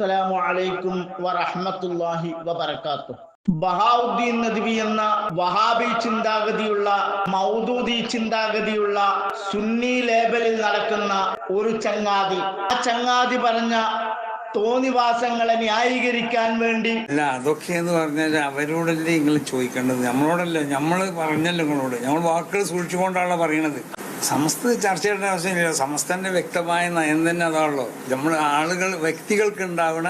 അസ്സലാമു അലൈക്കും വറഹ്മത്തുള്ളാഹി വബർക്കാത്തു ബഹാവുദ്ദീൻ നദ്വി എന്ന വഹാബി ചിന്താഗതിയുള്ള മൗദൂദി ചിന്താഗതിയുള്ള സുന്നി ലേബലിൽ നടക്കുന്ന ഒരു ചങ്ങാതി. ആ ചങ്ങാതി പറഞ്ഞ തോന്നിവാസങ്ങളെ ന്യായീകരിക്കാൻ വേണ്ടി അല്ല അതൊക്കെ എന്ന് പറഞ്ഞാൽ അവരോടല്ലേ നിങ്ങൾ ചോദിക്കേണ്ടത്? നമ്മളോടല്ല? നമ്മൾ പറഞ്ഞല്ലോ നിങ്ങളോട്. നമ്മൾ വാക്കുകൾ സൂക്ഷിച്ചുകൊണ്ടാണല്ലോ പറയണത്. സമസ്ത ചർച്ചയുടെ ആവശ്യമില്ല സമസ്തന്റെ വ്യക്തമായ നയം തന്നെ അതാണല്ലോ നമ്മൾ ആളുകൾ വ്യക്തികൾക്ക് ഉണ്ടാവണ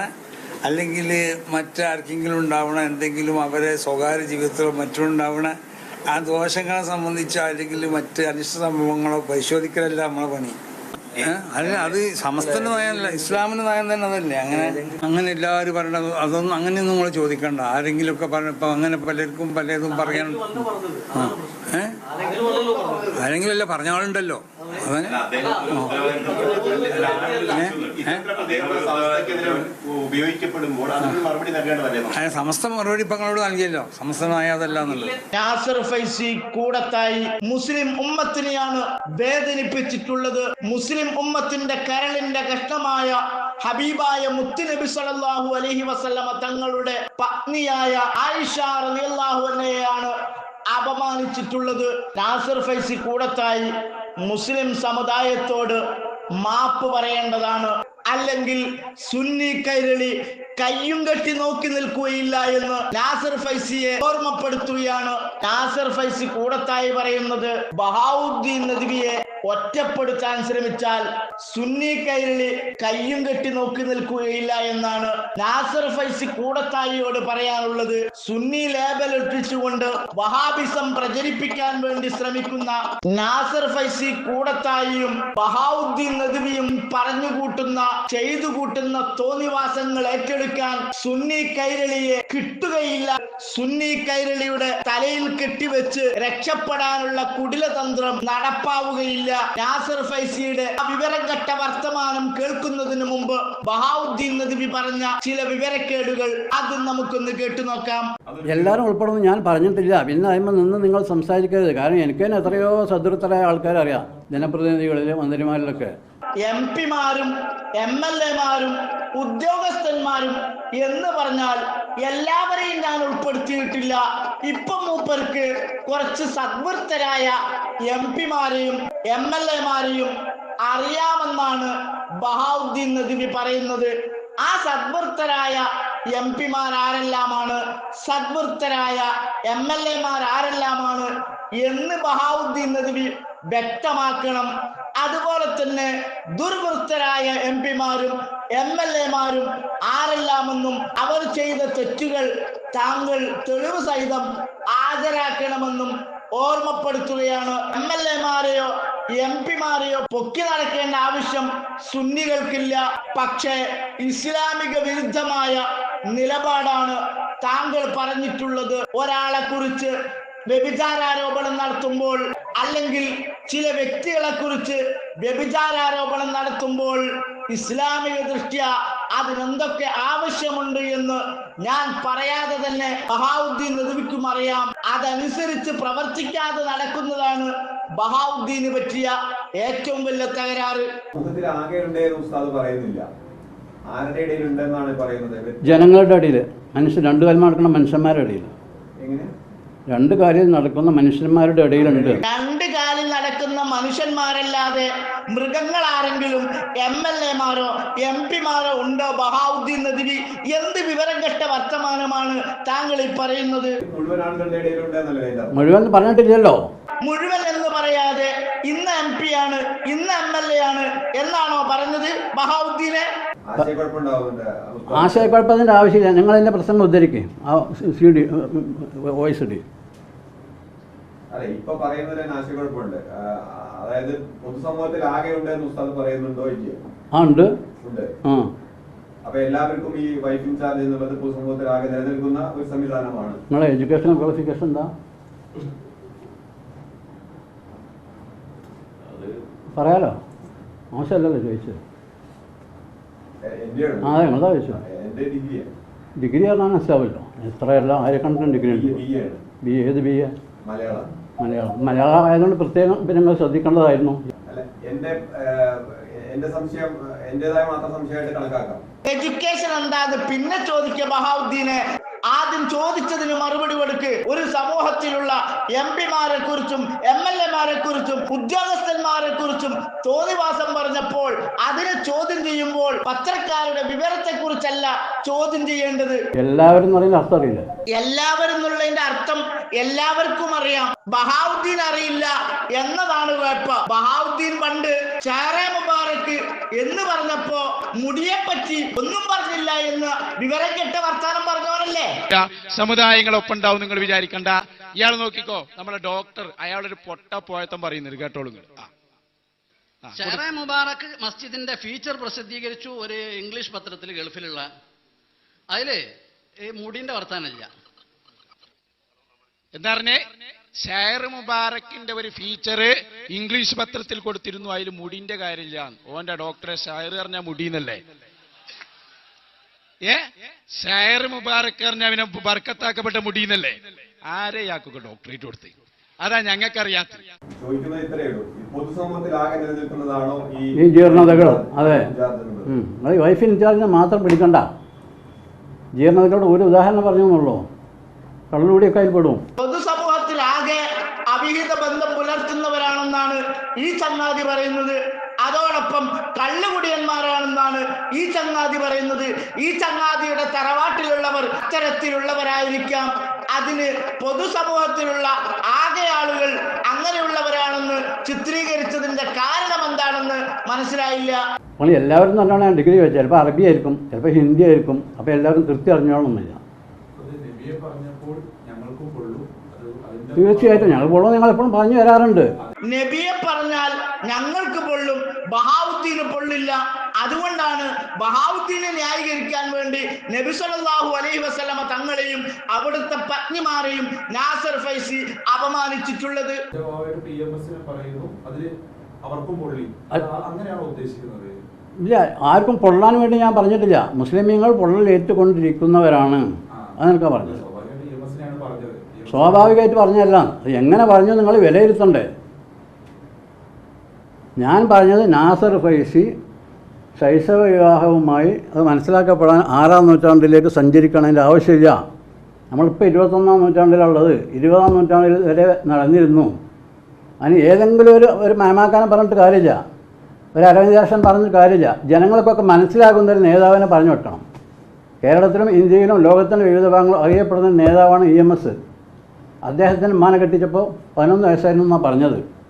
അല്ലെങ്കിൽ മറ്റാർക്കെങ്കിലും ഉണ്ടാവണ എന്തെങ്കിലും അവരെ സ്വകാര്യ ജീവിതത്തിലോ മറ്റും ഉണ്ടാവണ ആ ദോഷങ്ങളെ സംബന്ധിച്ചോ അല്ലെങ്കിൽ മറ്റ് അനിഷ്ട സംഭവങ്ങളോ പരിശോധിക്കലല്ല നമ്മളെ പണി? അല്ല അത് സമസ്തന് നയമല്ല ഇസ്ലാമിന് നയം തന്നെ അതല്ലേ? അങ്ങനെ അങ്ങനെ എല്ലാവരും പറയണത് അതൊന്നും അങ്ങനെയൊന്നും നമ്മൾ ചോദിക്കണ്ട. ആരെങ്കിലും ഒക്കെ പറഞ്ഞപ്പോ അങ്ങനെ പലർക്കും പലതും പറയാൻ. ഏ? ആരെങ്കിലും അല്ല പറഞ്ഞ ആളുണ്ടല്ലോ. അതിന് മറുപടി നൽകേണ്ടതല്ലേ സമസ്ത മറുപടി ഇപ്പൊ നൽകിയല്ലോ. സമസ്ത നയം അതല്ല നാസർ ഫൈസി കൂടത്തായി മുസ്ലിം ഉമ്മത്തിനെയാണ് വേദനിപ്പിച്ചിട്ടുള്ളത്. മുസ്ലിം ഉമ്മത്തിന്റെ കരളിന്റെ കഷ്ണമായ ഹബീബായ മുത്തുനബി സല്ലല്ലാഹു അലൈഹി വസല്ലമ തങ്ങളുടെ പത്നിയായ ആയിഷ റളിയല്ലാഹു അൻഹയെയാണ് അപമാനിച്ചിട്ടുള്ളത്. നാസർ ഫൈസി കൂടത്തായി മുസ്ലിം സമുദായത്തോട് മാപ്പ് പറയേണ്ടതാണ്. അല്ലെങ്കിൽ സുന്നി കൈരളി കയ്യും കെട്ടി നോക്കി നിൽക്കുകയില്ല എന്ന് നാസർ ഫൈസിയെ ഓർമ്മപ്പെടുത്തുകയാണ്. നാസർ ഫൈസി കൂടത്തായി പറയുന്നത് ബഹാവുദ്ദീൻ നദിവിയെ ഒറ്റപ്പെടുത്താൻ ശ്രമിച്ചാൽ സുന്നി കൈരളി കയ്യും കെട്ടി നോക്കി നിൽക്കുകയില്ല എന്നാണ് നാസർ ഫൈസി കൂടത്തായിയോട് പറയാനുള്ളത്. സുന്നി ലേബൽ ഒട്ടിച്ചുകൊണ്ട് വഹാബിസം പ്രചരിപ്പിക്കാൻ വേണ്ടി ശ്രമിക്കുന്ന നാസർ ഫൈസി കൂടത്തായിയും ബഹാവുദ്ദീൻ നദിവിയും പറഞ്ഞുകൂട്ടുന്ന ചെയ്തു കൂട്ടുന്ന തോന്നിവാസങ്ങൾ ഏറ്റെടുക്കാൻ സുന്നി കൈരളിയെ കിട്ടുകയില്ല. സുന്നി കൈരളിയുടെ തലയിൽ കെട്ടിവെച്ച് രക്ഷപ്പെടാനുള്ള കുടിലതന്ത്രം നടപ്പാവുകയില്ല. നാസർ ഫൈസിയുടെ ആ വിവരഘട്ട വർത്തമാനം കേൾക്കുന്നതിന് മുമ്പ് ബഹാവുദ്ദീൻ നദിവി പറഞ്ഞ ചില വിവരക്കേടുകൾ ആദ്യം നമുക്കൊന്ന് കേട്ടു നോക്കാം. എല്ലാവരും ഉൾപ്പെടുന്നു. ഞാൻ പറഞ്ഞിട്ടില്ല. പിന്നെ അതിന്മേൽ നിന്ന് നിങ്ങൾ സംസാരിക്കരുത്. കാരണം എനിക്ക് തന്നെ എത്രയോ സദൃത്തരായ ആൾക്കാരറിയാം. ജനപ്രതിനിധികളിലും മന്ത്രിമാരിലൊക്കെ. എം പിമാരും എം എൽ എമാരും ഉദ്യോഗസ്ഥന്മാരും എന്ന് പറഞ്ഞാൽ എല്ലാവരെയും ഞാൻ ഉൾപ്പെടുത്തിയിട്ടില്ല. ഇപ്പൊ മൂപ്പർക്ക് കുറച്ച് സദ്വൃത്തരായ എം പിമാരെയും എം എൽ എമാരെയും അറിയാമെന്നാണ് ബഹാവുദ്ദീൻ നദിവി പറയുന്നത്. ആ സദ്വൃത്തരായ എം പിമാർ ആരെല്ലാമാണ് സദ്വൃത്തരായ എം എൽ എമാർ ആരെല്ലാമാണ് എന്ന് ബഹാവുദ്ദീൻ നദ്വി വ്യക്തമാക്കണം. അതുപോലെ തന്നെ ദുർവൃത്തരായ എം പിമാരും എം എൽ എമാരും ആരെല്ലാമെന്നും അവർ ചെയ്ത തെറ്റുകൾ താങ്കൾ തെളിവ് സഹിതം ഹാജരാക്കണമെന്നും ഓർമ്മപ്പെടുത്തുകയാണ്. എം എൽ എമാരെയോ എം പിമാരെയോ പൊക്കി നടക്കേണ്ട ആവശ്യം സുന്നികൾക്കില്ല. പക്ഷേ ഇസ്ലാമിക വിരുദ്ധമായ നിലപാടാണ് താങ്കൾ പറഞ്ഞിട്ടുള്ളത്. ഒരാളെ കുറിച്ച് വ്യഭിചാരാരോപണം നടത്തുമ്പോൾ അല്ലെങ്കിൽ ചില വ്യക്തികളെ കുറിച്ച് വ്യഭിചാരാരോപണം നടത്തുമ്പോൾ ഇസ്ലാമിക ദൃഷ്ട്യ അതിനെന്തൊക്കെ ആവശ്യമുണ്ട് എന്ന് ഞാൻ പറയാതെ തന്നെ ബഹാവുദ്ദീൻ നദുവിക്കും അറിയാം. അതനുസരിച്ച് പ്രവർത്തിക്കാതെ നടക്കുന്നതാണ് ബഹാവുദ്ദീന് പറ്റിയ ഏറ്റവും വലിയ തകരാറ്. ആകെ ഉണ്ടെന്ന് ഉസ്താദ് പറയുന്നില്ല ആരുടെ ഇടയിൽ ഉണ്ടെന്നാണ് പറയുന്നത് ജനങ്ങളുടെ ഇടയിൽ. മനുഷ്യൻ രണ്ടു കാലം നടക്കുന്ന മനുഷ്യന്മാരുടെ ഇടയിൽ. രണ്ട് കാലിൽ നടക്കുന്ന മനുഷ്യന്മാരുടെ ഇടയിലുണ്ട്. രണ്ട് കാലിൽ നടക്കുന്ന മനുഷ്യന്മാരല്ലാതെ മൃഗങ്ങൾ ആരെങ്കിലും എം എൽ എമാരോ എം പിമാരോ ഉണ്ടോ? ബഹാവുദ്ദീൻ നദിവി എന്ത് വിവരം കെട്ട വർത്തമാനമാണ് താങ്കൾ ഈ പറയുന്നത്? മുഴുവൻ പറഞ്ഞിട്ടില്ലല്ലോ. മുഴുവൻ എന്ന് പറയാതെ ഇന്ന് എം പി ആണ് ഇന്ന് എം എൽ എ ആണ് എന്നാണോ പറഞ്ഞത് ബഹാവുദ്ദീനെ ആശയക്കുഴപ്പത്തിന്റെ. ആശയക്കുഴപ്പത്തിന്റെ ആവശ്യമില്ല. നിങ്ങൾ എന്റെ പ്രശ്നം ഉദ്ധരിക്കും. ആ സി ഡി വോയിസ് ഡി അല്ല ഇപ്പൊ പറയുന്നതിൽ തന്നെ ആശയക്കുഴപ്പമുണ്ട്. അതായത് പൊതുസമൂഹത്തിൽ ആകെ ഉണ്ടെന്ന് ഉസ്താദ് പറയുന്നുണ്ടോ ഇല്ലയോ? ആ ഉണ്ട്. ഉണ്ട്. ആ. അപ്പൊ എല്ലാവർക്കും ഈ വൈഫ് ഇൻചാർജ് എന്നുള്ളത് പൊതുസമൂഹത്തിൽ ആകെ നിലനിൽക്കുന്ന ഒരു സംവിധാനമാണ്. നിങ്ങളെ എഡ്യൂക്കേഷൻ ക്വാളിഫിക്കേഷൻ എന്താ? പറയാലോ? മോശമല്ലല്ലോ ചോദിച്ചത്. ആ അതെ നിങ്ങളതാ ചോദിച്ചത് ഡിഗ്രി പറഞ്ഞാൽ മനസ്സിലാവല്ലോ. എത്രയെല്ലാം ആയിരക്കണക്കിന് ഡിഗ്രി ഉണ്ട്. ബി ഏത് ബി എ? മലയാളം. മലയാളം. മലയാളം ആയതുകൊണ്ട് പ്രത്യേകം പിന്നെ നിങ്ങൾ ശ്രദ്ധിക്കേണ്ടതായിരുന്നു. അല്ല എന്റെ ആ, സംശയം എന്റേതായ മാത്രം സംശയമായിട്ട് കണക്കാക്കാം. എഡ്യൂക്കേഷൻ എന്താ പിന്നെ ചോദിക്കുക ബഹാവുദ്ദീനെ ആദ്യം ചോദിച്ചതിന് മറുപടി കൊടുക്ക്. ഒരു സമൂഹത്തിലുള്ള എം പിമാരെ കുറിച്ചും എം എൽ എമാരെ കുറിച്ചും ഉദ്യോഗസ്ഥന്മാരെ കുറിച്ചും ചോദ്യവാസം പറഞ്ഞപ്പോൾ അതിനെ ചോദ്യം ചെയ്യുമ്പോൾ പത്രക്കാരുടെ വിവരത്തെ കുറിച്ചല്ല ചോദ്യം ചെയ്യേണ്ടത്. എല്ലാവരും അറിയില്ല. എല്ലാവരും എന്നുള്ളതിന്റെ അർത്ഥം എല്ലാവർക്കും അറിയാം. ബഹാവുദ്ദീൻ അറിയില്ല എന്നതാണ് കുഴപ്പം. ബഹാവുദ്ദീൻ പണ്ട് ഷാറെ മുബാറക്ക് എന്ന് പറഞ്ഞപ്പോ മുടിയെ പറ്റി ഒന്നും പറഞ്ഞില്ല എന്ന് വിവരം കെട്ട വർത്താനം പറഞ്ഞവരല്ലേ? സമുദായങ്ങളൊപ്പം ഉണ്ടാവും നിങ്ങൾ വിചാരിക്കണ്ട. ഇയാൾ നോക്കിക്കോ നമ്മളെ ഡോക്ടർ അയാളൊരു പൊട്ട പോയത്തം പറയുന്നത് കേട്ടോളൂ ആ. ആ, മുബാറക്ക് മസ്ജിദിന്റെ ഫീച്ചർ പ്രസിദ്ധീകരിച്ചു ഒരു ഇംഗ്ലീഷ് പത്രത്തിൽ ഗൾഫിലുള്ള. അതിൽ ഈ മുടിന്റെ വർത്താനല്ല. എന്താ പറഞ്ഞേ? ഷെയർ മുബാറക്കിന്റെ ഒരു ഫീച്ചർ ഇംഗ്ലീഷ് പത്രത്തിൽ കൊടുത്തിരുന്നു. അതിൽ മുടിന്റെ കാര്യമില്ല. ഓന്റെ ഡോക്ടറെ ഷെയർ പറഞ്ഞ മുടിന്നല്ലേ? ഏ? ഷെയർ മുബാറക്ക് പറഞ്ഞ അവനെ ബർക്കത്താക്കപ്പെട്ട മുടിയെന്നല്ലേ? ആരെ യാക്കൊക്കെ ഡോക്ടറേറ്റ് കൊടുത്ത്? അതാ ഞങ്ങൾക്കറിയാത്ത. ചോദിക്കുന്നത് ഇത്രയേ ഉള്ളൂ. ഈ ജീർണതകൾ? അതെ. ഈ വൈഫ് ഇൻചാർജിനെ മാത്രം പിടിക്കണ്ട. ജീർണതകളുടെ ഒരു ഉദാഹരണം പറഞ്ഞു കള്ളുകൂടിയൊക്കെ അതിൽ പെടും. പൊതുസമൂഹത്തിൽ ആകെ അവിഹിത ബന്ധം പുലർത്തുന്നവരാണെന്നാണ് ഈ ചങ്ങാതി പറയുന്നത്. അതോടൊപ്പം കള്ളുകുടിയന്മാരാണെന്നാണ് ഈ ചങ്ങാതി പറയുന്നത്. ഈ ചങ്ങാതിയുടെ തറവാട്ടിലുള്ളവർ അത്തരത്തിലുള്ളവരായിരിക്കാം അതിന് പൊതുസമൂഹത്തിലുള്ള ആകെ ആളുകൾ അങ്ങനെയുള്ളവരാണെന്ന് ചിത്രീകരിച്ചതിന്റെ കാരണം എന്താണെന്ന് മനസ്സിലായില്ല. നമ്മൾ എല്ലാവരും നല്ലോണം ഡിഗ്രി വെച്ചാൽ ചിലപ്പോൾ അറബി ആയിരിക്കും ചിലപ്പോൾ ഹിന്ദി ആയിരിക്കും. അപ്പോൾ എല്ലാവരും കൃത്യം അറിഞ്ഞോളണമെന്നില്ല അത് നബിയെ പറഞ്ഞപ്പോൾ ഞങ്ങൾക്കും കൊള്ളൂ. അത് അതിന്റെ തീർച്ചയായിട്ടും ഞങ്ങൾ പോകണം നിങ്ങൾ എപ്പോഴും പറഞ്ഞു തരാറുണ്ട് നബിയെ പറഞ്ഞാൽ ഞങ്ങൾക്ക് പൊള്ളും ബഹാവുദ്ദീന് പൊള്ളില്ല. അതുകൊണ്ടാണ് ബഹാവുദ്ദീനെ ന്യായീകരിക്കാൻ വേണ്ടി നബി സല്ലല്ലാഹു അലൈഹി വസല്ലമ തങ്ങളെയും അവിടുത്തെ പത്നിമാരെയും നാസർ ഫൈസി അപമാനിച്ചിട്ടുള്ളത്. ഇല്ല ആർക്കും പൊള്ളാൻ വേണ്ടി ഞാൻ പറഞ്ഞിട്ടില്ല. മുസ്ലിമീങ്ങൾ പൊള്ളൽ ഏറ്റുകൊണ്ടിരിക്കുന്നവരാണ്. അത് പറഞ്ഞത്. സ്വാഭാവികമായിട്ട് പറഞ്ഞല്ല അത് എങ്ങനെ പറഞ്ഞു നിങ്ങൾ വിലയിരുത്തണ്ടേ? ഞാൻ പറഞ്ഞത് നാസർ ഫൈസി ശൈശവ വിവാഹവുമായി അത് മനസ്സിലാക്കപ്പെടാൻ ആറാം നൂറ്റാണ്ടിലേക്ക് സഞ്ചരിക്കണതിന്റെ ആവശ്യമില്ല. നമ്മളിപ്പോൾ ഇരുപത്തൊന്നാം നൂറ്റാണ്ടിലുള്ളത് ഇരുപതാം നൂറ്റാണ്ടിൽ വരെ നടന്നിരുന്നു. അതിന് ഏതെങ്കിലും ഒരു ഒരു മേമാക്കാനെ പറഞ്ഞിട്ട് കാര്യമില്ല. ഒരു അരവിന്ദാസൻ പറഞ്ഞിട്ട് കാര്യമില്ല. ജനങ്ങൾക്കൊക്കെ മനസ്സിലാകുന്ന ഒരു നേതാവിനെ പറഞ്ഞു വെക്കണം. കേരളത്തിലും ഇന്ത്യയിലും ലോകത്തിന്റെ വിവിധ ഭാഗങ്ങളും അറിയപ്പെടുന്ന നേതാവാണ് ഇ എം എസ്. അദ്ദേഹത്തിന് മാന കെട്ടിച്ചപ്പോൾ പതിനൊന്ന് വയസ്സായിരുന്നു എന്നാണ് പറഞ്ഞത്.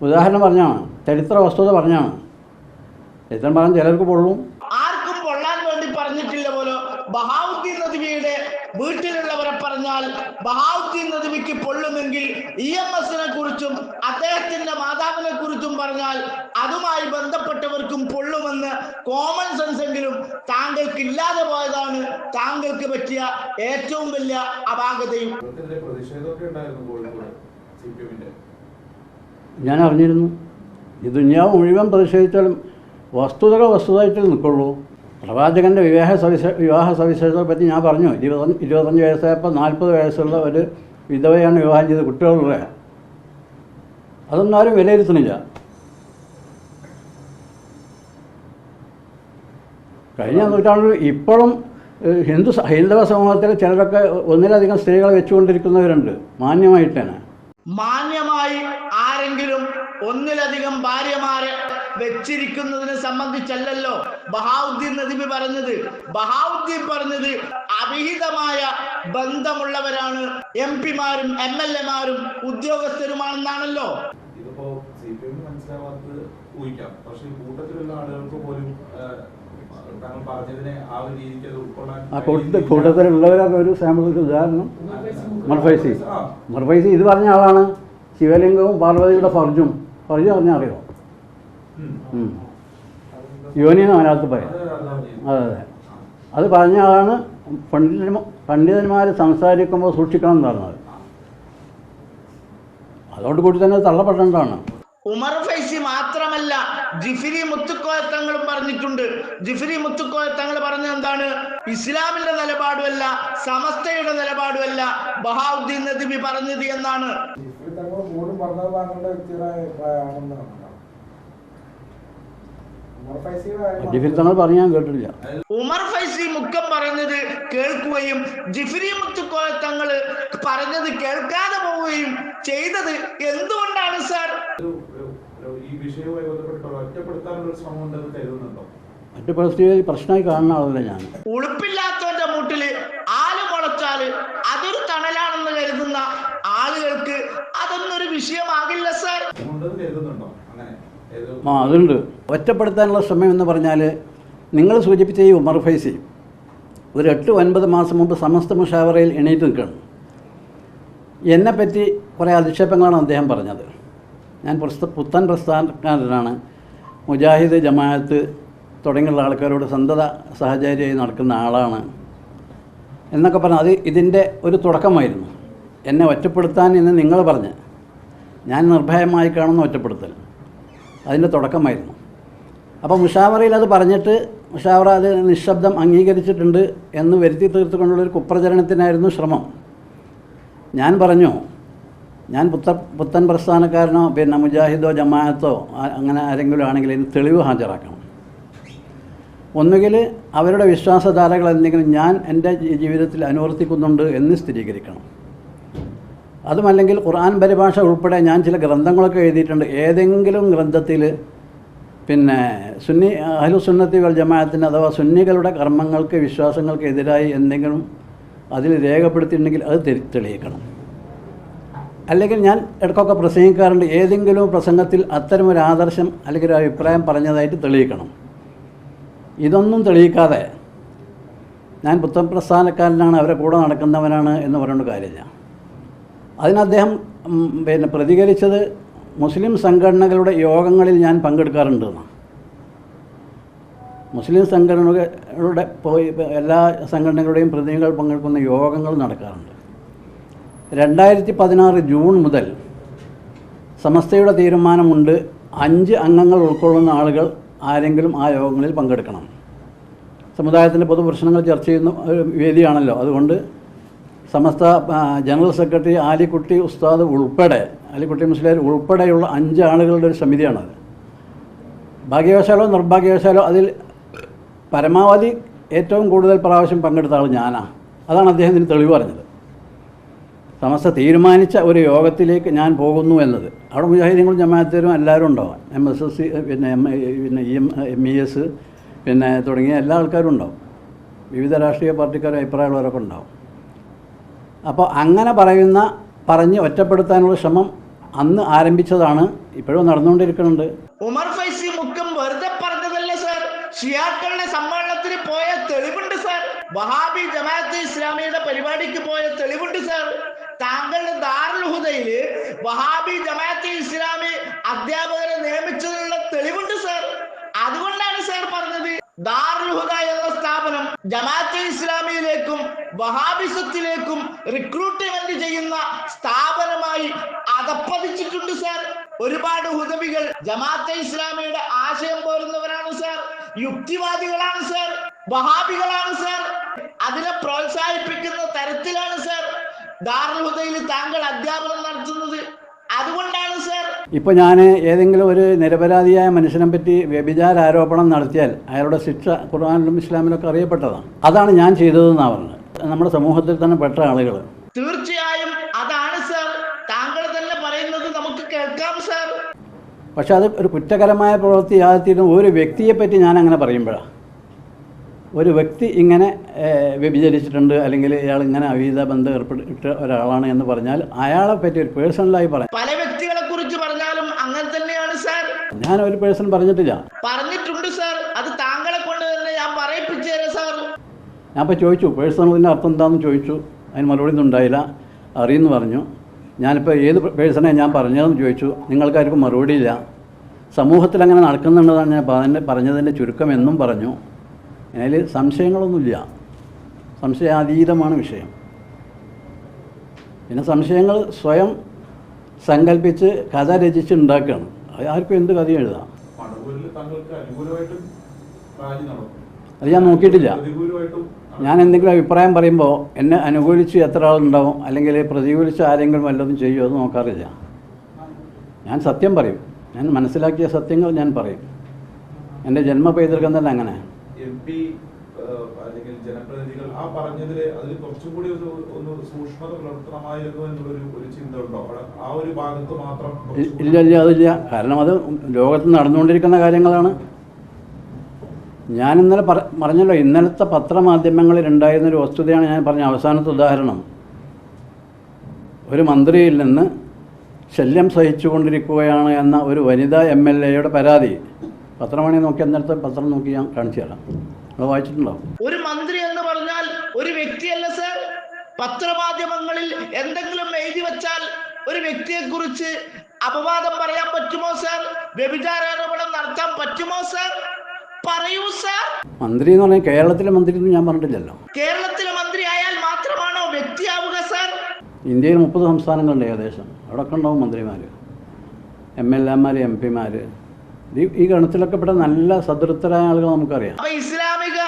ഉദാഹരണം പറഞ്ഞാണ് ചരിത്ര വസ്തുത പറഞ്ഞാണ്. ചരിത്രം പറഞ്ഞ ചിലർക്ക് പൊള്ളും. ആർക്കും പൊള്ളാൻ വേണ്ടി പറഞ്ഞിട്ടില്ല പോലോ ബഹാവുദ്ദീൻ നദിവിയുടെ വീട്ടിലുള്ളവരെ പറഞ്ഞാൽ ബഹാവുദ്ദീൻ നദിവിക്ക് പൊള്ളുമെങ്കിൽ ഇ എം എസിനെ കുറിച്ചും അദ്ദേഹത്തിന്റെ മാതാവിനെ കുറിച്ചും പറഞ്ഞാൽ അതുമായി ബന്ധപ്പെട്ടവർക്കും പൊള്ളുമെന്ന് കോമൺ സെൻസ് എങ്കിലും താങ്കൾക്ക് ഇല്ലാതെ പോയതാണ് താങ്കൾക്ക് പറ്റിയ ഏറ്റവും വലിയ അപാകതയും. പ്രതിഷേധമൊക്കെ ഉണ്ടായിരുന്നു കോഴിക്കോട് സി പി എമ്മിന്റെ ഞാൻ അറിഞ്ഞിരുന്നു ഇത് ഞാൻ മുഴുവൻ പ്രതിഷേധിച്ചാലും വസ്തുതകൾ വസ്തുതായിട്ട് നിൽക്കുള്ളൂ. പ്രവാചകന്റെ വിവാഹ സവിശേ വിവാഹ സവിശേഷതയെ പറ്റി ഞാൻ പറഞ്ഞു. ഇരുപത് ഇരുപത്തഞ്ച് വയസ്സായപ്പോൾ നാൽപ്പത് വയസ്സുള്ള ഒരു വിധവയാണ് വിവാഹം ചെയ്ത് കുട്ടികളുടെ. അതൊന്നും ആരും വിലയിരുത്തുന്നില്ല. കഴിഞ്ഞ നൂറ്റാണ്ടിൽ ഇപ്പോഴും ഹിന്ദു ഹൈന്ദവ സമൂഹത്തിൽ ചിലരൊക്കെ ഒന്നിലധികം സ്ത്രീകളെ വെച്ചുകൊണ്ടിരിക്കുന്നവരുണ്ട്. മാന്യമായിട്ട് തന്നെ മാന്യമായി ആരെങ്കിലും ഒന്നിലധികം ഭാര്യമാരെ വെച്ചിരിക്കുന്നതിനെ സംബന്ധിച്ചല്ലല്ലോ. ബഹാവുദ്ദീൻ നദിബി പറഞ്ഞത്. ബഹാവുദ്ദീൻ പറഞ്ഞത് അവിഹിതമായ ബന്ധമുള്ളവരാണ് എം പിമാരും എം എൽ എമാരും ഉദ്യോഗസ്ഥരുമാണെന്നാണല്ലോ. ഇതിപ്പോ സി പി മനസ്സിലാവാത്തത് ഊഹിക്കാം. പക്ഷെ കൂട്ടത്തിലുള്ള ആളുകൾക്ക് പോലും ആ, സാമ്പിൾ ഉദാഹരണം. മർഫൈസി. മർഫൈസി ഇത് പറഞ്ഞ ആളാണ്. ശിവലിംഗവും പാർവതിയുടെ ഫർജും. ഫർജ് പറഞ്ഞാൽ അറിയോ? യോനി എന്ന് അതിനകത്ത് പറയാം? അതെ അതെ അത് പറഞ്ഞ ആളാണ് പണ്ഡിതന്മാർ പണ്ഡിതന്മാർ സംസാരിക്കുമ്പോൾ സൂക്ഷിക്കണം എന്ന് പറഞ്ഞത്. അതോട് കൂടി തന്നെ തള്ളപ്പെടേണ്ടതാണ്. ഉമർ ഫൈസി മുത്തുക്കോയ തങ്ങൾ പറഞ്ഞിട്ടുണ്ട്. ജിഫിരി മുത്തുക്കോയത്തങ്ങൾ പറഞ്ഞ എന്താണ്? ഇസ്ലാമിന്റെ നിലപാടുമല്ല സമസ്തയുടെ നിലപാടുമല്ല. ബഹാവുദ്ദീൻ നദിബി പറഞ്ഞത് എന്നാണ്. തങ്ങൾ കാര്യം തങ്ങൾ പറഞ്ഞ് ഞാൻ കേട്ടിട്ടില്ല. ഉമർ ഫൈസി മുക്കം പറഞ്ഞത് കേൾക്കുകയും ജിഫിരി മുത്തുക്കോയത്തങ്ങൾ പറഞ്ഞത് കേൾക്കാതെ പോവുകയും ചെയ്തത് എന്തുകൊണ്ടാണ് സാർ? വിഷയവുമായി ബന്ധപ്പെട്ട് ഒറ്റപ്പെടുത്താനുള്ള ഒരു ശ്രമം ഉണ്ടെന്ന് കരുതുന്നുണ്ടോ? മറ്റു പരിസ്ഥിതി പ്രശ്നമായി കാണുന്ന ആളല്ല ഞാൻ. ഉളുപ്പില്ലാത്തവന്റെ മുട്ടിൽ ആൽ മുളച്ചാൽ അതൊരു തണലാണെന്ന് കരുതുന്ന ആളുകൾക്ക് അതൊന്നൊരു വിഷയമാകില്ല സാർ. ഉണ്ടെന്ന് കരുതുന്നുണ്ടോ? അങ്ങനെ ആ അതുണ്ട്. ഒറ്റപ്പെടുത്താനുള്ള ശ്രമം എന്ന് പറഞ്ഞാൽ നിങ്ങൾ സൂചിപ്പിച്ച ഈ ഉമർ ഫൈസി ഒരു എട്ട് ഒൻപത് മാസം മുമ്പ് സമസ്ത മുഷാവറയിൽ എണീറ്റ് നിൽക്കുകയാണ്. എന്നെപ്പറ്റി കുറേ അധിക്ഷേപങ്ങളാണ് അദ്ദേഹം പറഞ്ഞത്. ഞാൻ പ്രസ്ത പുത്തൻ പ്രസ്ഥാനക്കാരനാണ്. മുജാഹിദ് ജമാഅത്ത് തുടങ്ങിയുള്ള ആൾക്കാരോട് സന്തത സഹചാരിയായി നടക്കുന്ന ആളാണ്. എന്നൊക്കെ പറഞ്ഞാൽ അത് ഇതിന്റെ ഒരു തുടക്കമായിരുന്നു. എന്നെ ഒറ്റപ്പെടുത്താൻ എന്ന് നിങ്ങൾ പറഞ്ഞ്. ഞാൻ നിർഭയമായി കാണുന്ന ഒറ്റപ്പെടുത്തൽ. അതിന്റെ തുടക്കമായിരുന്നു. അപ്പോൾ മുഷാവറയിൽ അത് പറഞ്ഞിട്ട് മുഷാവറ അത് നിശബ്ദം അംഗീകരിച്ചിട്ടുണ്ട് എന്ന് വരുത്തി തീർത്തുകൊണ്ടുള്ളൊരു കുപ്രചരണത്തിനായിരുന്നു ശ്രമം. ഞാൻ പറഞ്ഞു ഞാൻ പുത്ത പുത്തൻ പ്രസ്ഥാനക്കാരനോ പിന്നെ മുജാഹിദോ ജമാഅത്തോ അങ്ങനെ ആരെങ്കിലും ആണെങ്കിൽ ഇതിന് തെളിവ് ഹാജരാക്കണം. ഒന്നുകിൽ അവരുടെ വിശ്വാസധാരകൾ എന്തെങ്കിലും ഞാൻ എന്റെ ജീവിതത്തിൽ അനുവർത്തിക്കുന്നുണ്ട് എന്ന് സ്ഥിരീകരിക്കണം. അതുമല്ലെങ്കിൽ ഖുർആൻ പരിഭാഷ ഉൾപ്പെടെ ഞാൻ ചില ഗ്രന്ഥങ്ങളൊക്കെ എഴുതിയിട്ടുണ്ട്. ഏതെങ്കിലും ഗ്രന്ഥത്തിൽ പിന്നെ സുന്നി അഹ്ലു സുന്നത്തി വൽ ജമാഅത്തിന് അഥവാ സുന്നികളുടെ കർമ്മങ്ങൾക്ക് വിശ്വാസങ്ങൾക്ക് എതിരായി എന്തെങ്കിലും അതിൽ രേഖപ്പെടുത്തിയിട്ടുണ്ടെങ്കിൽ അത് തെളിയിക്കണം. അല്ലെങ്കിൽ ഞാൻ ഇടയ്ക്കൊക്കെ പ്രസംഗിക്കാറുണ്ട് ഏതെങ്കിലും പ്രസംഗത്തിൽ അത്തരമൊരു ആദർശം അല്ലെങ്കിൽ ഒരു അഭിപ്രായം പറഞ്ഞതായിട്ട് തെളിയിക്കണം. ഇതൊന്നും തെളിയിക്കാതെ ഞാൻ പുത്തൻ പ്രസ്ഥാനക്കാരനാണ് അവരെ കൂടെ നടക്കുന്നവനാണ് എന്ന് പറയേണ്ട കാര്യമില്ല. അതിന് അദ്ദേഹം പിന്നെ പ്രതികരിച്ചത് മുസ്ലിം സംഘടനകളുടെ യോഗങ്ങളിൽ ഞാൻ പങ്കെടുക്കാറുണ്ട് മുസ്ലിം സംഘടനകളുടെ പോയി എല്ലാ സംഘടനകളുടെയും പ്രതിനിധികൾ പങ്കെടുക്കുന്ന യോഗങ്ങൾ നടക്കാറുണ്ട്. രണ്ടായിരത്തി പതിനാറ് ജൂൺ മുതൽ സമസ്തയുടെ തീരുമാനമുണ്ട് അഞ്ച് അംഗങ്ങൾ ഉൾക്കൊള്ളുന്ന ആളുകൾ ആരെങ്കിലും ആ യോഗങ്ങളിൽ പങ്കെടുക്കണം. സമുദായത്തിന്റെ പൊതുപ്രശ്നങ്ങൾ ചർച്ച ചെയ്യുന്ന ഒരു വേദിയാണല്ലോ. അതുകൊണ്ട് സമസ്ത ജനറൽ സെക്രട്ടറി ആലിക്കുട്ടി ഉസ്താദ് ഉൾപ്പെടെ ആലിക്കുട്ടി മുസ്ലിം ഉൾപ്പെടെയുള്ള അഞ്ച് ആളുകളുടെ ഒരു സമിതിയാണത് ഭാഗ്യവശാലോ നിർഭാഗ്യവശാലോ അതിൽ പരമാവധി ഏറ്റവും കൂടുതൽ പ്രാവശ്യം പങ്കെടുത്ത ആൾ ഞാനാണ് അതാണ് അദ്ദേഹത്തിന് തെളിവ് പറഞ്ഞത്. സമസ്ത തീരുമാനിച്ച ഒരു യോഗത്തിലേക്ക് ഞാൻ പോകുന്നു എന്നത്. അവിടെ മുജാഹിദീങ്ങളും ജമാഅത്തരും എല്ലാവരും ഉണ്ടാവും എം എസ് എസ് സി പിന്നെ എം പിന്നെ E M M E S പിന്നെ തുടങ്ങിയ എല്ലാ ആൾക്കാരും ഉണ്ടാവും വിവിധ രാഷ്ട്രീയ പാർട്ടിക്കാരും അഭിപ്രായമുള്ളവരൊക്കെ ഉണ്ടാവും അപ്പോൾ അങ്ങനെ പറയുന്ന പറഞ്ഞ് ഒറ്റപ്പെടുത്താനുള്ള ശ്രമം അന്ന് ആരംഭിച്ചതാണ്. ഇപ്പോഴും നടന്നുകൊണ്ടിരിക്കുന്നുണ്ട്. ഉമർ ഫൈസി മുക്കം വെറുതെ പറഞ്ഞതല്ല സാർ? ഷിയാക്കളുടെ സമ്മേളനത്തിന് പോയ തെളിവുണ്ട് സാർ. വഹാബി ജമാഅത്ത് ഇസ്ലാമിയുടെ പരിപാടിക്ക് പോയ തെളിവുണ്ട് സാർ. താങ്കളുടെ ദാർഹുദയിൽ വഹാബി ജമാഅത്തെ ഇസ്ലാമി അധ്യാപകരെ നിയമിച്ചതിനുള്ള തെളിവുണ്ട് സർ. അതുകൊണ്ടാണ് സർ പറഞ്ഞത്. ദാർഹുദ എന്ന സ്ഥാപനം ജമാഅത്തെ ഇസ്ലാമിയിലേക്കും വഹാബിസത്തിലേക്കും റിക്രൂട്ട്മെന്റ് ചെയ്യുന്ന സ്ഥാപനമായി അതപ്പതിച്ചിട്ടുണ്ട് സാർ. ഒരുപാട് ഹുദബികൾ ജമാഅത്തെ ഇസ്ലാമിയുടെ ആശയം പോരുന്നവരാണ് സാർ. യുക്തിവാദികളാണ് സാർ. വഹാബികളാണ് സാർ. അതിനെ പ്രോത്സാഹിപ്പിക്കുന്ന തരത്തിലാണ് സാർ. ദാറുൽ ഹുദയിൽ താങ്കൾ അധ്യാപനം നടത്തുന്നത്. അതുകൊണ്ടാണ് സർ. ഇപ്പോൾ ഞാൻ ഏതെങ്കിലും ഒരു നിരപരാധിയായ മനുഷ്യനെ പറ്റി വ്യഭിചാര ആരോപണം നടത്തിയാൽ അയാളുടെ ശിക്ഷ ഖുർആാനിലും ഇസ്ലാമിലൊക്കെ അറിയപ്പെട്ടതാണ് അതാണ് ഞാൻ ചെയ്തതെന്നാണ് പറഞ്ഞത്. നമ്മുടെ സമൂഹത്തിൽ തന്നെ പെട്ട ആളുകൾ തീർച്ചയായും അതാണ് സർ. താങ്കൾ തന്നെ പറയുന്നത് നമുക്ക് കേൾക്കാം സർ. പക്ഷെ അത് ഒരു കുറ്റകരമായ പ്രവൃത്തി യാതൊരു വ്യക്തിയെ പറ്റി ഞാൻ അങ്ങനെ പറയുമ്പോഴാണ് ഒരു വ്യക്തി ഇങ്ങനെ വ്യഭിചരിച്ചിട്ടുണ്ട് അല്ലെങ്കിൽ ഇയാൾ ഇങ്ങനെ അവിഹിത ബന്ധം ഏർപ്പെട്ടിട്ട് ഒരാളാണ് എന്ന് പറഞ്ഞാൽ അയാളെ പറ്റി ഒരു പേഴ്സണലായി പറയാം. പല വ്യക്തികളെ കുറിച്ച് പറഞ്ഞാലും അങ്ങനെ തന്നെയാണ് സാർ. ഞാൻ ഒരു പേഴ്സൺ പറഞ്ഞിട്ടില്ല. പറഞ്ഞിട്ടുണ്ട് സാർ. അത് താങ്കളെ കൊണ്ട് തന്നെ ഞാൻ പറയിപ്പിച്ചു തരാം സാർ. ഞാൻ ഇപ്പോൾ ചോദിച്ചു പേഴ്സണലിന്റെ അർത്ഥം എന്താണെന്ന് ചോദിച്ചു. അതിന് മറുപടി ഒന്നും ഉണ്ടായില്ല. അറിയുന്നു പറഞ്ഞു. ഞാനിപ്പോൾ ഏത് പേഴ്സണെ ഞാൻ പറഞ്ഞതെന്ന് ചോദിച്ചു. നിങ്ങൾക്കാർക്കും മറുപടിയില്ല സമൂഹത്തിൽ അങ്ങനെ നടക്കുന്നുണ്ടെന്നാണ് ഞാൻ പറഞ്ഞ പറഞ്ഞതിന്റെ ചുരുക്കം എന്നും പറഞ്ഞു. അതിൽ സംശയങ്ങളൊന്നുമില്ല. സംശയാതീതമാണ് വിഷയം. പിന്നെ സംശയങ്ങൾ സ്വയം സങ്കല്പിച്ച് കഥ രചിച്ച് ഉണ്ടാക്കുകയാണ്. അത് ആർക്കും എന്ത് കഥയും എഴുതാം. അത് ഞാൻ നോക്കിയിട്ടില്ല. ഞാൻ എന്തെങ്കിലും അഭിപ്രായം പറയുമ്പോൾ എന്നെ അനുകൂലിച്ച് എത്ര ആളുണ്ടാവും അല്ലെങ്കിൽ പ്രതികൂലിച്ച് ആരെങ്കിലും വല്ലതും ചെയ്യുമോ അത് നോക്കാറില്ല. ഞാൻ സത്യം പറയും. ഞാൻ മനസ്സിലാക്കിയ സത്യങ്ങൾ ഞാൻ പറയും. എന്റെ ജന്മ പൈതൃകം തന്നെ അങ്ങനെ. എം പി അല്ലെങ്കിൽ ജനപ്രതിനിധികൾ ആ പറഞ്ഞതിൽ അതിൽ കുറച്ചും കൂടി ഒരു ഒന്ന് സൂക്ഷ്മത പുലർത്തണമായിരുന്നു എന്നുള്ളൊരു ഒരു ചിന്ത ഉണ്ടോ? ആ ഒരു ഭാഗത്ത് മാത്രം ഇല്ല ഇല്ല അതില്ല. കാരണം അത് ലോകത്ത് നടന്നുകൊണ്ടിരിക്കുന്ന കാര്യങ്ങളാണ്. ഞാൻ ഇന്നലെ പറ പറഞ്ഞല്ലോ ഇന്നലത്തെ പത്രമാധ്യമങ്ങളിൽ ഉണ്ടായിരുന്ന ഒരു വസ്തുതയാണ് ഞാൻ പറഞ്ഞ അവസാനത്തെ ഉദാഹരണം. ഒരു മന്ത്രിയിൽ നിന്ന് ശല്യം സഹിച്ചുകൊണ്ടിരിക്കുകയാണ് എന്ന ഒരു വനിതാ എം എൽ എയുടെ പരാതി. പത്രമണി നോക്കി അന്നേരത്തെ പത്രം നോക്കി ഞാൻ കാണിച്ചു തരാം. നിങ്ങൾ വായിച്ചിട്ടുണ്ടോ? ഒരു മന്ത്രി എന്ന് പറഞ്ഞാൽ ഒരു വ്യക്തിയല്ല സർ പത്രമാധ്യമങ്ങളിൽ എന്തെങ്കിലും എഴുതി വെച്ചാൽ ഒരു വ്യക്തിയെ കുറിച്ച് അപവാദം പറയാൻ പറ്റുമോ സർ വ്യഭിചാരോപണം നടത്താൻ പറ്റുമോ സർ പറയൂ സർ മന്ത്രി എന്ന് പറഞ്ഞാൽ കേരളത്തിലെ മന്ത്രി എന്ന് ഞാൻ പറഞ്ഞിട്ടില്ലല്ലോ. കേരളത്തിലെ മന്ത്രി ആയാൽ മാത്രമാണോ വ്യക്തിയാവുക സർ ഇന്ത്യയിൽ മുപ്പത് സംസ്ഥാനങ്ങളുണ്ട് ഏകദേശം. അവിടെയൊക്കെ ഉണ്ടാവും മന്ത്രിമാര്. എം എൽ എമാർ എം പിമാർ ഈ ഗണത്തിലൊക്കെ പെട്ട നല്ല സദൃത്തരായ ആളുകൾ നമുക്കറിയാം. ഇസ്ലാമിക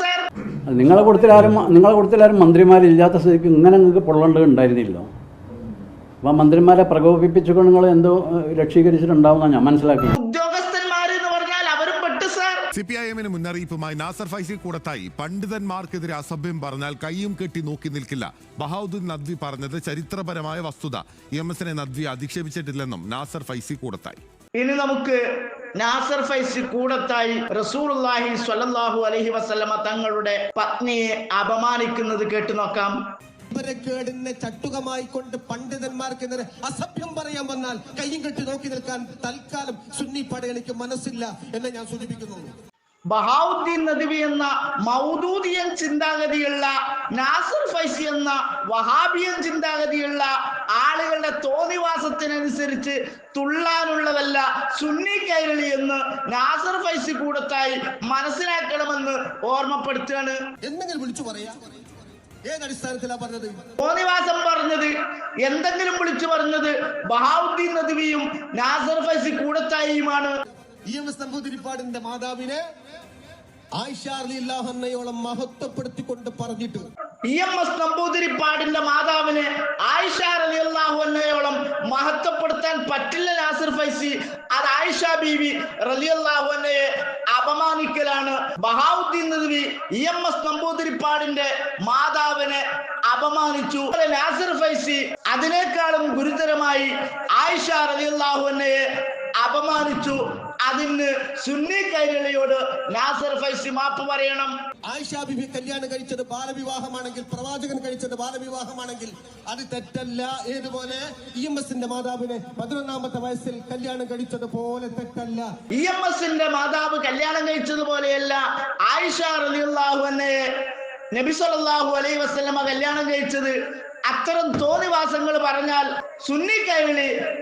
സർ. നിങ്ങളെ കൂട്ടത്തിലാരും നിങ്ങളെ കൂട്ടത്തിലാരും മന്ത്രിമാരില്ലാത്ത സ്ഥിതിക്ക് ഇങ്ങനെ നിങ്ങൾക്ക് പൊള്ളേണ്ടത് ഉണ്ടായിരുന്നില്ലോ. അപ്പൊ മന്ത്രിമാരെ പ്രകോപിപ്പിച്ചുകൊണ്ട് നിങ്ങൾ എന്തോ രക്ഷീകരിച്ചിട്ടുണ്ടാവുന്ന ഞാൻ മനസ്സിലാക്കി സി പി ഐ എമ്മിന് മുന്നറിയിപ്പുമായി നാസർ ഫൈസി കൂടത്തായി പണ്ഡിതന്മാർക്കെതിരെ അസഭ്യം പറഞ്ഞാൽ കൈയും കെട്ടി നോക്കി നിൽക്കില്ല. ബഹാവുദ്ദീൻ നദ്വി പറഞ്ഞത് ചരിത്രപരമായ വസ്തുത. ഇ എം എസിനെ നദ്വി അധിക്ഷേപിച്ചിട്ടില്ലെന്നും നാസർ ഫൈസി കൂടത്തായി. ഇനി നമുക്ക് നാസർ ഫൈസി കൂടത്തായി റസൂലുള്ളാഹി സ്വല്ലല്ലാഹു അലഹി വസ്ലമ തങ്ങളുടെ പത്നിയെ അപമാനിക്കുന്നത് കേട്ടു നോക്കാം. കേടിനെ ചട്ടുകമായി കൊണ്ട് പണ്ഡിതന്മാർക്കെതിരെ അസഭ്യം പറയാൻ വന്നാൽ കയ്യും കെട്ടി നോക്കി നിൽക്കാൻ തൽക്കാലം സുന്നി പടയണിക്ക് മനസ്സില്ല എന്ന് ഞാൻ സൂചിപ്പിക്കുന്നു. ബഹാവുദ്ദീൻ നദവി എന്ന മൗദൂദിയൻ ചിന്താഗതിയുള്ള നാസർ ഫൈസി എന്ന വഹാബിയൻ ചിന്താഗതിയുള്ള ആളുകളുടെ തോന്നിവാസത്തിനനുസരിച്ച് തുള്ളാനുള്ളതല്ല സുന്നി കൈരളി എന്ന് നാസർ ഫൈസി കൂടത്തായി മനസ്സിലാക്കണമെന്ന് ഓർമ്മപ്പെടുത്തുകയാണ്. എന്തെങ്കിലും വിളിച്ചു പറയാ? ഏതടിസ്ഥാനത്തിലാ പറഞ്ഞത്? തോന്നിവാസം പറഞ്ഞത് എന്തെങ്കിലും വിളിച്ചു പറഞ്ഞത് ബഹാവുദ്ദീൻ നദവിയും നാസർ ഫൈസി കൂടത്തായിയുമാണ്. ഇ എം എസ് നമ്പൂതിരിപ്പാടിന്റെ മാതാവിനെ ആയിഷാർലില്ലാഹന്നയോളം മഹത്വപ്പെടുത്തിക്കൊണ്ട് പറഞ്ഞിട്ട്. ഇ എം എസ് നമ്പൂതിരിപ്പാടിന്റെ മാതാവിനെ ആയിഷ റളിയല്ലാഹു അൻഹയോളം മഹത്വപ്പെടുത്താൻ പറ്റില്ല നാസിർ ഫൈസി. അത് ആയിഷ ബീവി റളിയല്ലാഹു അൻഹയെ അപമാനിക്കലാണ്. Bahauddin Nadvi E M S നമ്പൂതിരിപ്പാടിന്റെ മാതാവിനെ അപമാനിച്ചു. നാസിർ ഫൈസി അതിനേക്കാളും ഗുരുതരമായി ആയിഷ റളിയല്ലാഹു അൻഹയെ അപമാനിച്ചു. അതിന് സുന്നി കൈരളിയോട് നാസർ ഫൈസി മാപ്പ് പറയണം. ആയിഷാ ബിബി കല്യാണം കഴിച്ചത് ബാലവിവാഹമാണെങ്കിൽ പ്രവാചകൻ കഴിച്ചത് ബാലവിവാഹമാണെങ്കിൽ അത് തെറ്റല്ല. ഏതുപോലെ? ഇ എം എസിന്റെ മാതാവിനെ പതിനൊന്നാമത്തെ വയസ്സിൽ കല്യാണം കഴിച്ചത് പോലെ തെറ്റല്ല. ഇ എം എസിന്റെ മാതാവ് കല്യാണം കഴിച്ചതുപോലെയല്ല ആയിഷ റളിയല്ലാഹു റലിയുള്ള നബിസ്വല്ലാഹു അലൈ അലൈഹി വസല്ലമ കല്യാണം കഴിച്ചത് അത്തരം തോന്നിവാസങ്ങൾ പറഞ്ഞാൽ സുന്നി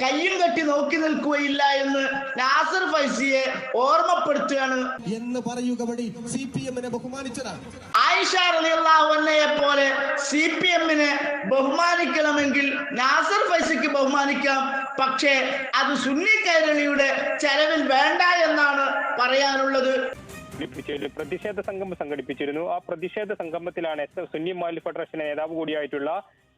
കയ്യും കെട്ടി നോക്കി നിൽക്കുകയില്ല എന്ന് നാസർ ഫൈസിയെ ഓർമ്മപ്പെടുത്തുകയാണ്. എന്ന് പറയുക വഴി സി പി എമ്മിനെ ബഹുമാനിച്ചതാണ്. ആയിഷ റളിയല്ലാഹു അൻഹയെ പോലെ സി പി എമ്മിനെ ബഹുമാനിക്കണമെങ്കിൽ നാസർ ഫൈസിക്ക് ബഹുമാനിക്കാം. പക്ഷേ അത് സുന്നി കൈരളിയുടെ ചെലവിൽ വേണ്ട എന്നാണ് പറയാനുള്ളത്. പ്രതിഷേധ സംഗമം സംഘടിപ്പിച്ചിരുന്നു. ആ പ്രതിഷേധ സംഗമത്തിലാണ് എസ് എഫ് സുന്നി മാലി ഫെഡറേഷൻ നേതാവ് കൂടിയായിട്ടുള്ള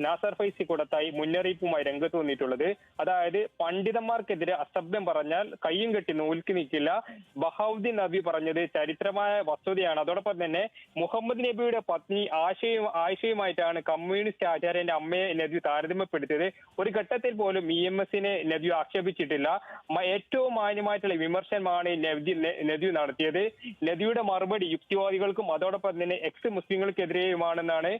നാസർ ഫൈസി കൂടത്തായി മുന്നറിയിപ്പുമായി രംഗത്ത് വന്നിട്ടുള്ളത്. അതായത് പണ്ഡിതന്മാർക്കെതിരെ അസഭ്യം പറഞ്ഞാൽ കയ്യും കെട്ടി നൂൽക്കി നിൽക്കില്ല. ബഹൌദ്ദീൻ നബി പറഞ്ഞത് ചരിത്രമായ വസ്തുതയാണ്. അതോടൊപ്പം തന്നെ മുഹമ്മദ് നബിയുടെ പത്നി ആശയും ആയിഷയുമായിട്ടാണ് കമ്മ്യൂണിസ്റ്റ് ആചാര്യന്റെ അമ്മയെ നബി താരതമ്യപ്പെടുത്തിയത്. ഒരു ഘട്ടത്തിൽ പോലും ഇ എം എസിനെ നബി ആക്ഷേപിച്ചിട്ടില്ല. ഏറ്റവും മാന്യമായിട്ടുള്ള വിമർശനമാണ് നബി നടത്തിയത്. നബിയുടെ മറുപടി യുക്തിവാദികൾക്കും അതോടൊപ്പം തന്നെ എക്സ് മുസ്ലിങ്ങൾക്കെതിരെയുമാണെന്നാണ്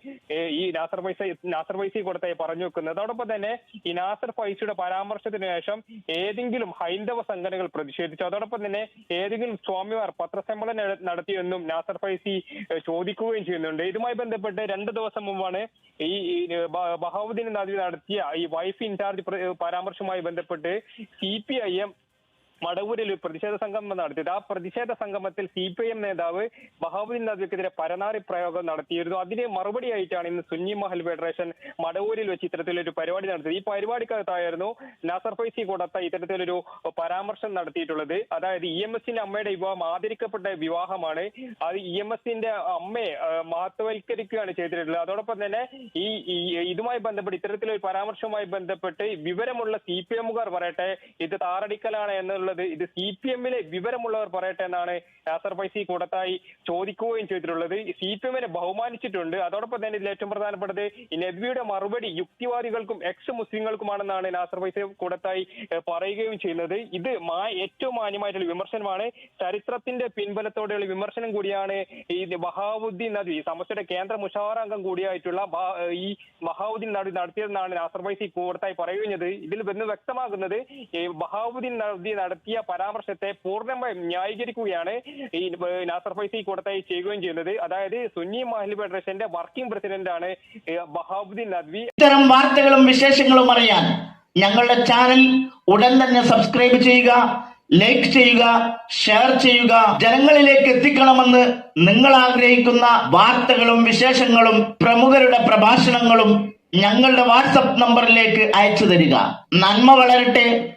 ഈ നാസർ പൈസ നാസർ ഫൈസി കൊടുത്ത പറഞ്ഞു വെക്കുന്നത്. അതോടൊപ്പം തന്നെ ഈ നാസർ ഫൈസിയുടെ പരാമർശത്തിന് ശേഷം ഏതെങ്കിലും ഹൈന്ദവ സംഘടനകൾ പ്രതിഷേധിച്ചു. അതോടൊപ്പം തന്നെ ഏതെങ്കിലും സ്വാമിമാർ പത്രസമ്മേളനം നടത്തിയെന്നും നാസർ ഫൈസി ചോദിക്കുകയും ചെയ്യുന്നുണ്ട്. ഇതുമായി ബന്ധപ്പെട്ട് രണ്ട് ദിവസം മുമ്പാണ് ഈ ബഹാവുദ്ദീൻ നദി നടത്തിയ ഈ വൈഫ് ഇൻചാർജ് പ്ര- പരാമർശവുമായി ബന്ധപ്പെട്ട് സി പി ഐ എം മടവൂരിൽ ഒരു പ്രതിഷേധ സംഗമം നടത്തിയത്. ആ പ്രതിഷേധ സംഗമത്തിൽ സി പി എം നേതാവ് ബഹാബുദ്ദീൻ നദ്വിക്കെതിരെ പരനാറി പ്രയോഗം നടത്തിയിരുന്നു. അതിന് മറുപടിയായിട്ടാണ് ഇന്ന് സുന്നി മഹൽ ഫെഡറേഷൻ മടവൂരിൽ വെച്ച് ഇത്തരത്തിലൊരു പരിപാടി നടത്തിയത്. ഈ പരിപാടിക്കകത്തായിരുന്നു നാസർ ഫൈസി കൊടുത്ത ഇത്തരത്തിലൊരു പരാമർശം നടത്തിയിട്ടുള്ളത്. അതായത് ഇ എം എസിന്റെ അമ്മയുടെ വിവാഹം ആദരിക്കപ്പെട്ട വിവാഹമാണ്. അത് ഇ എം എസിന്റെ അമ്മയെ മഹത്വവൽക്കരിക്കുകയാണ് ചെയ്തിട്ടുള്ളത്. അതോടൊപ്പം തന്നെ ഈ ഇതുമായി ബന്ധപ്പെട്ട് ഇത്തരത്തിലൊരു പരാമർശവുമായി ബന്ധപ്പെട്ട് വിവരമുള്ള സി പി എമ്മുകാർ പറയട്ടെ ഇത് താറടിക്കലാണ് എന്നുള്ളത് ഇത് സി പി എമ്മിലെ വിവരമുള്ളവർ പറയട്ടെ എന്നാണ് നാസർ ഫൈസി കൂടത്തായി ചോദിക്കുകയും ചെയ്തിട്ടുള്ളത്. സി പി എമ്മിനെ ബഹുമാനിച്ചിട്ടുണ്ട്. അതോടൊപ്പം തന്നെ ഇതിൽ ഏറ്റവും പ്രധാനപ്പെട്ടത് നദ്വിയുടെ മറുപടി യുക്തിവാദികൾക്കും എക്സ് മുസ്ലിങ്ങൾക്കുമാണെന്നാണ് നാസർ ഫൈസി കൂടത്തായി പറയുകയും ചെയ്യുന്നത്. ഇത് ഏറ്റവും മാന്യമായിട്ടുള്ള വിമർശനമാണ്. ചരിത്രത്തിന്റെ പിൻബലത്തോടെയുള്ള വിമർശനം കൂടിയാണ് ഈ ബഹാവുദ്ദീൻ നദ്വി സമസ്തയുടെ കേന്ദ്ര മുഷാവറ അംഗം കൂടിയായിട്ടുള്ള ഈ ബഹാവുദ്ദീൻ നദ്വി നടത്തിയതെന്നാണ് നാസർ ഫൈസി കൂടത്തായി പറയുന്നത്. ഇതിൽ നിന്ന് വ്യക്തമാകുന്നത് ബഹാവുദ്ദീൻ നദ്വി പരാമർശത്തെ പൂർണമായും ന്യായീകരിക്കുകയാണ് ഈ നാസർ ഫൈസി കൂടത്തായി ചെയ്യുകയും ചെയ്യുന്നത്. അതായത് സുന്നി മഹലി ഫെഡറേഷന്റെ വർക്കിംഗ് പ്രസിഡന്റ് ആണ് ബഹാബുദ്ദീൻ നദ്വി. ഇത്തരം വാർത്തകളും വിശേഷങ്ങളും അറിയാൻ ഞങ്ങളുടെ ചാനൽ ഉടൻ തന്നെ സബ്സ്ക്രൈബ് ചെയ്യുക ലൈക്ക് ചെയ്യുക ഷെയർ ചെയ്യുക. ജനങ്ങളിലേക്ക് എത്തിക്കണമെന്ന് നിങ്ങൾ ആഗ്രഹിക്കുന്ന വാർത്തകളും വിശേഷങ്ങളും പ്രമുഖരുടെ പ്രഭാഷണങ്ങളും ഞങ്ങളുടെ വാട്സപ്പ് നമ്പറിലേക്ക് അയച്ചു തരിക. നന്മ വളരട്ടെ.